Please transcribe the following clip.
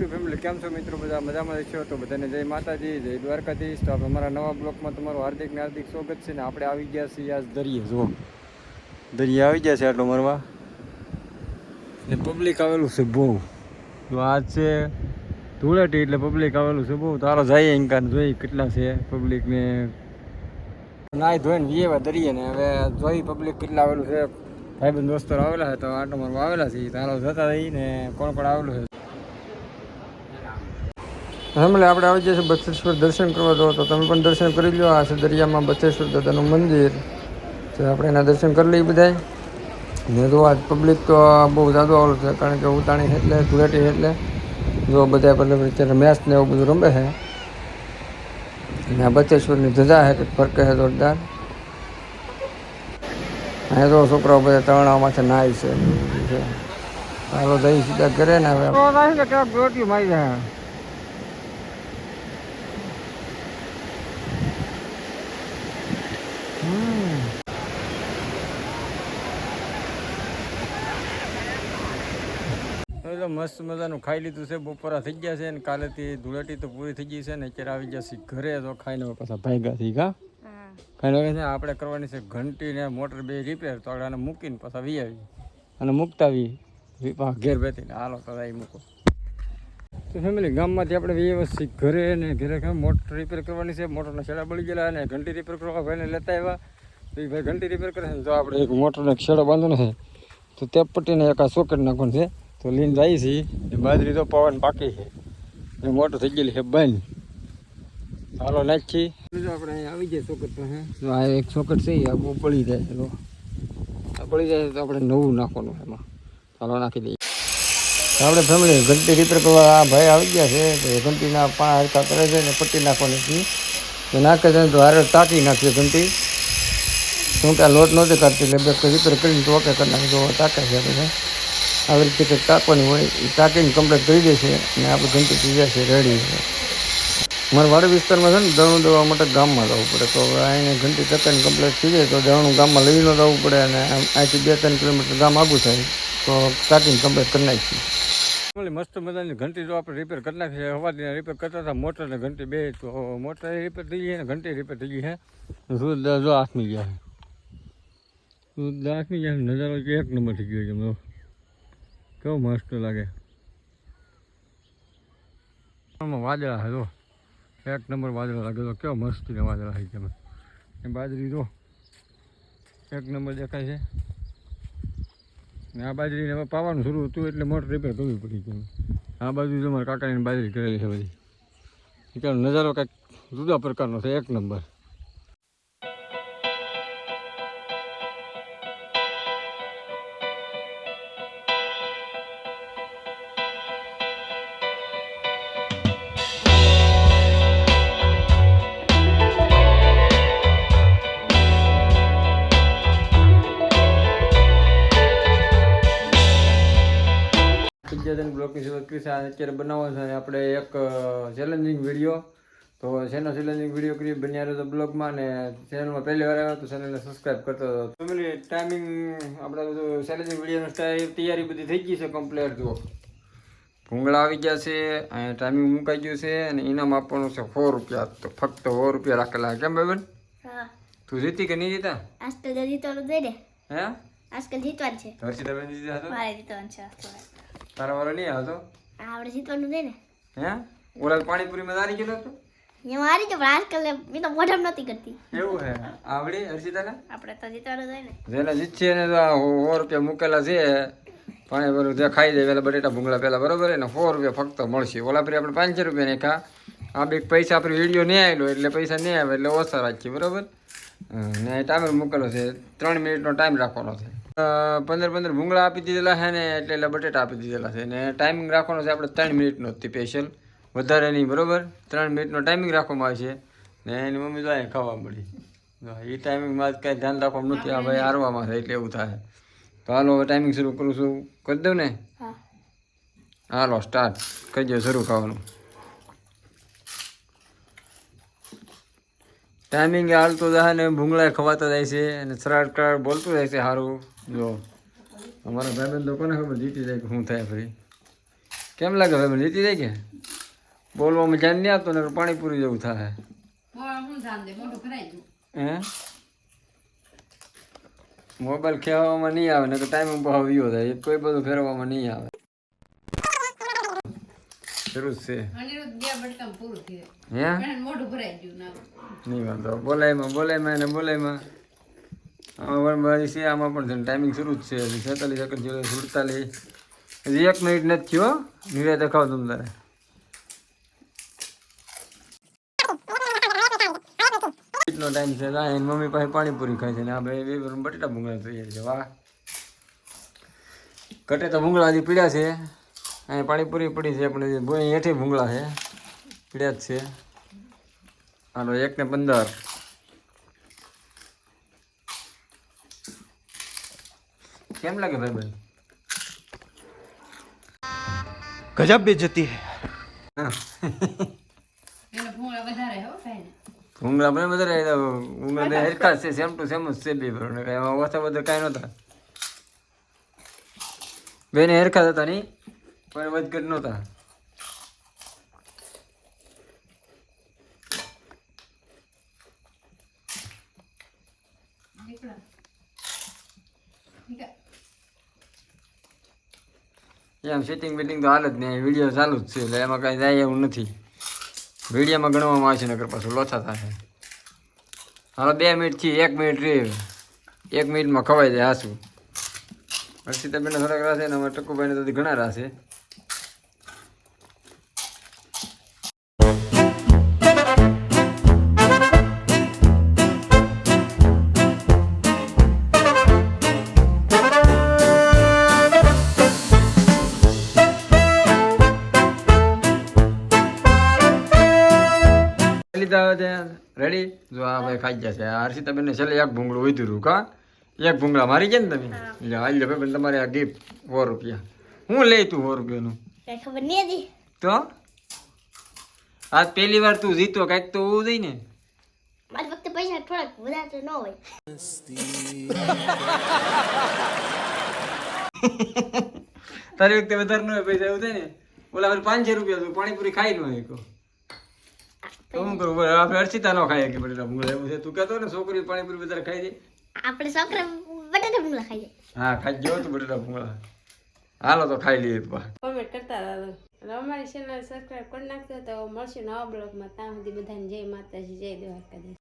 YouTube family કેમ છો મિત્રો? બધા મજામાં છો? તો બધાને જય માતાજી, જય દ્વારકાધીશ. તો અમારા નવા બ્લોકમાં તમારું હાર્દિક ને હાર્દિક સ્વાગત છે ને આપણે આવી ગયા છીએ આજ દરિયે, જુઓ. દરિયા આવી ગયા છે આટલો મરવા. ને પબ્લિક આવેલું છે બહુ. તો આજ છે ધૂળેટી એટલે પબ્લિક આવેલું છે બહુ. તારો જાય ઇન્કાન જોઈ કેટલા છે પબ્લિકને નાય ધોઈને વિયેવા દરિયે ને. હવે જોઈ પબ્લિક કેટલા આવેલું છે. ભાઈબંધ દોસ્તો આવેલા છે, તો આટલો મારવા આવેલા છે તારો જતા રહી ને કોણ કોણ આવેલું છે. ફેમિલી આપણે આવી જઈએ બચેશ્વર દર્શન કરવા દો તો તમે પણ દર્શન કરી લો આ છે દરિયામાં બચેશ્વર દાદાનું મંદિર. તો આપણે એના દર્શન કરી લઈએ બધાય. ને જો આજ પબ્લિક તો બહુ જાદુ આવેલું છે, કારણ કે ઉતાણી એટલે ધૂળેટી એટલે જો બધા એટલે અત્યારે મેચ ને એવું બધું રમે છે. અને આ બચેશ્વરની ધજા છે કે ફરકે છે જોરદાર. અહીંયા તો છોકરાઓ બધા તરણામાંથી નાય છે હાલો જઈ સીધા ઘરે ને હવે એટલે મસ્ત મજાનું ખાઈ લીધું છે બપોરા થઈ ગયા છે ને કાલેથી ધૂળેટી તો પૂરી થઈ ગઈ છે ને અત્યારે આવી ગયા છે ઘરે તો ખાઈને પાછા ભાગ્યા થઈ ગયા ખાઈને છે આપણે કરવાની છે ઘંટી ને મોટર બે રિપેર તો આપણે આને મૂકીને પાછા વી આવી અને મૂકતા આવી વી ઘેર બેઠીને હાલો તો એ મૂકો. તો ફેમિલી ગામમાંથી આપણે વ્યવસ્થિત ઘરે ને ઘરે મોટર રિપેર કરવાની છે. મોટરના છેડા બળી ગયેલા અને ઘંટી રિપેર કરવા ભાઈને લેતા આવ્યા. તો એ ભાઈ ઘંટી રિપેર કરે છે તો આપણે એક મોટરનો છેડો બાંધવાનો છે તો તે પટ્ટીને એક આ સોકેટ નાખવાનું છે. તો લઈને જાય છે. એ બાજરી તો પવન બાકી છે. એ મોટો થઈ ગયેલી છે બંધ. હાલો નાખી આપણે આવી જાય ચોકટ તો આ એક ચોકટ છે આ બળી જાય. છે તો આ પડી જાય તો આપણે નવું નાખવાનું એમાં. હાલો નાખી દઈએ. તો આપણે ફેમિલી ઘંટી રિપેર કરવા આ ભાઈ આવી ગયા છે તો ઘંટીના પાણા હરકા કરે છે ને પટ્ટી નાખવાની હતી તો નાખે છે ને તો હારે તાકી નાખીએ ઘંટી. શું કે લોટ નહોતી કાઢતી એટલે બે રિપેર કરીને તો ઓકે કરી નાખી તો તાકે છે આપણે. આવી રીતે કંઈક ટાંકવાની હોય એ ટાંકીને કમ્પ્લીટ કરી દે છે અને આપણે ઘંટી થઈ જાય છે રેડી છે મારા વાડી વિસ્તારમાં છે ને દળું દવા માટે ગામમાં જવું પડે. તો અહીંને અહીંયા ઘંટી ટકાની કમ્પ્લીટ થઈ જાય તો દરણું ગામમાં લઈને જવું પડે અને અહીંથી બે ત્રણ કિલોમીટર ગામ આગું થાય તો ટાંકીને કમ્પ્લીટ કરી નાખીએ. મસ્ત મજાની ઘંટી જો આપણે રિપેર કરી નાખી હવાથી રિપેર કરતા હતા મોટર ને ઘંટી બે તો મોટર રિપેર થઈ ગઈ અને ઘંટી રિપેર થઈ ગઈ છે. જો આઠમી ગયા છે. આઠમી ગયા છે નજારો એક નંબર થઈ ગયો છે કેવો મસ્ત લાગે. વાદળા હજો એક નંબર વાદળા લાગે તો કેવો મસ્તીના વાદળા હોય તમે એ બાજરી, જો. એક નંબર દેખાય છે. ને આ બાજરીને હવે પાવાનું શરૂ હતું એટલે મોટર રિપેર કરવી પડી ગઈ આ બાજુ તમારા કાકાની બાજરી કરેલી છે બધી. નજારો કંઈક જુદા પ્રકારનો છે, એક નંબર. વિદ્યાધન બ્લોકની શરૂઆત કરી છે. અત્યારે બનાવવાનો છે. અને આપણે એક ચેલેન્જિંગ વીડિયો તો શેનો ચેલેન્જિંગ વીડિયો કરી બન્યા રહ્યો તો બ્લોગમાં અને ચેનલમાં પહેલી વાર આવ્યો તો ચેનલને સબસ્ક્રાઈબ કરતો હતો. ફેમિલી ટાઈમિંગ આપણે બધું ચેલેન્જિંગ વિડીયોનો તૈયારી બધી થઈ ગઈ છે કમ્પ્લીટ જુઓ. ભૂંગળા આવી ગયા છે. અહીંયા ટાઈમિંગ મુકાઈ ગયું છે અને ઇનામ આપવાનું છે સો રૂપિયા. તો ફક્ત સો રૂપિયા રાખેલા. કેમ ભાઈ હા. તું જીતી કે નહીં જીતા? તો જીતવાનું દે ને. હે? આજકાલ જીતવાનું છે. હર્ષિતાબેન જીતી મારે જીતવાનું છે. તારા વાળો નહીં હતો આ આપણે જીતવાનું દે ને. હે? ઓલા પાણીપુરીમાં તારી ગયેલો હતો? એ મારી છે પણ કલે મેં તો મોઢમ નથી કરતી. એવું હે? આવડી હર્ષિતાને? આપણે તો જીતવાનું દે ને. જેને જીતશે ને તો સો રૂપિયા મૂકેલા છે. પાણી ભરું જે ખાઈ જાય પેલા બટેટા ભૂંગળા પેલા બરોબર ને સો રૂપિયા ફક્ત મળશે. ઓલા પર આપણે પાંચસો રૂપિયા ને ખા આ બે પૈસા આપણે વીડિયો નહીં આવેલો એટલે પૈસા નહીં આવે એટલે ઓછા રાખીએ બરોબર? ને ટાઈમર મૂકેલો છે. ત્રણ મિનિટનો ટાઈમ રાખવાનો છે. પંદર પંદર ભૂંગળા આપી દીધેલા છે ને એટલે એટલે બટેટા આપી દીધેલા છે. ને ટાઈમિંગ રાખવાનો છે આપણે ત્રણ મિનિટનો જ સ્પેશિયલ વધારે નહીં બરોબર? ત્રણ મિનિટનો ટાઈમિંગ રાખવામાં આવે છે. ને એની મમ્મી તો અહીંયા ખાવા મળી. જો એ ટાઈમિંગમાં કાંઈ ધ્યાન રાખવાનું નથી. આ ભાઈ આરવામાં થાય એટલે એવું થાય. તો હાલો હવે ટાઈમિંગ શરૂ કરું છું. કરી દઉં ને? હાલો સ્ટાર્ટ દો શરૂ ખાવાનું. ટાઈમિંગ હાલતો જાય ને ભૂંગળા ખવાતા જાય છે અને સરાડ કરાડ બોલતું જાય છે સારું જો અમારા ભાઈબંધ લોકોને ખબર જીતી જાય કે શું થાય ફરી. કેમ લાગે ભાઈબંધ જીતી જાય કે? બોલવામાં ધ્યાન નહીં આવતું ને પાણીપુરી જેવું થાય. હે મોબાઈલ ખેવામાં નહીં આવે ને ટાઈમ બહુ આવ્યો થાય કોઈ બધું ફેરવવામાં નહીં આવે. શરૂ છે. હે? નહીં વાંધો. બોલાયમાં બોલાયમાં ને બોલાયમાં આમાં પણ છે આમાં પણ ટાઈમિંગ શરૂ જ છે. છેતાલીસ સુડતાલીસ. હજી એક મિનિટ નથી થયો નિરાય દેખાવ તમ તારે કેટલો ટાઈમ છે એની મમ્મી પાસે પાણીપુરી ખાય છે ને આ ભાઈ બટેટા ભૂંગળા છે. વાહ. કટે તો ભૂંગળા હજી પીડ્યા છે. અહીં પાણીપુરી પડી છે પણ ભૂંગળી ભૂંગળા છે. પીડ્યા જ છે. હાલો એક ને પંદર. કેમ લાગે ભાઈ ભાઈ ગજબ બે જતી ભૂંગળા પણ વધારે ભૂંગળા હરખા છે સેમ ટુ સેમ જ છે બે એમાં ઓછા બધા કાંઈ નહોતા. બેને હરખા હતા નહીં? પણ વધઘટ નહોતા એમ સેટિંગ બેટિંગ તો હાલ જ નહીં વીડિયો ચાલુ જ છે, એટલે એમાં કાંઈ જાય એવું નથી. વિડીયોમાં ગણવામાં આવશે નગર પાછું લોચા થાય. હાલો, બે મિનિટથી એક મિનિટ રે. એક મિનિટમાં ખવાઈ જાય હાસું. હર્ષિતાબેન થોડાક રાશે ને, અમારે ટકુભાઈને તો ઘણા રાશે લીધા હવે રેડી જો આ ભાઈ ખાઈ જશે આ હર્ષિતાબેન છેલ્લે એક ભૂંગળું વધ્યું કા? એક ભૂંગળા મારી ગયા ને તમે? એટલે હાલ લે ભાઈ તમારે આ ગિફ્ટ સો રૂપિયા. હું લઈ તું સો રૂપિયાનું? ખબર નહીં તો? આજ પહેલી વાર તું જીતો કાંઈક તો હોવું જોઈએ ને. મારી વખતે પૈસા થોડાક વધારે ન હોય. તારી વખતે વધારે ન હોય પૈસા એવું થાય ને? ઓલા પાંચસો રૂપિયા પાણીપુરી ખાઈ ન હોય તો શું કરું આપણે અર્ચિતા નો ખાઈએ કે બટેટા ભૂંગળા એવું છે. તું કહેતો ને છોકરી પાણીપુરી બધા ખાઈ દે. આપણે છોકરા બટેટા ભૂંગળા ખાઈ હા ખાઈ ગયો તું બટેટા ભૂંગળા. હાલો તો ખાઈ લઈએ પા કોમેન્ટ કરતા રહો. અને અમારી ચેનલ સબસ્ક્રાઈબ કરી નાખજો તો મળશે નવા બ્લોગમાં ત્યાં સુધી બધાને જય માતાજી જય દ્વારકાધીશ.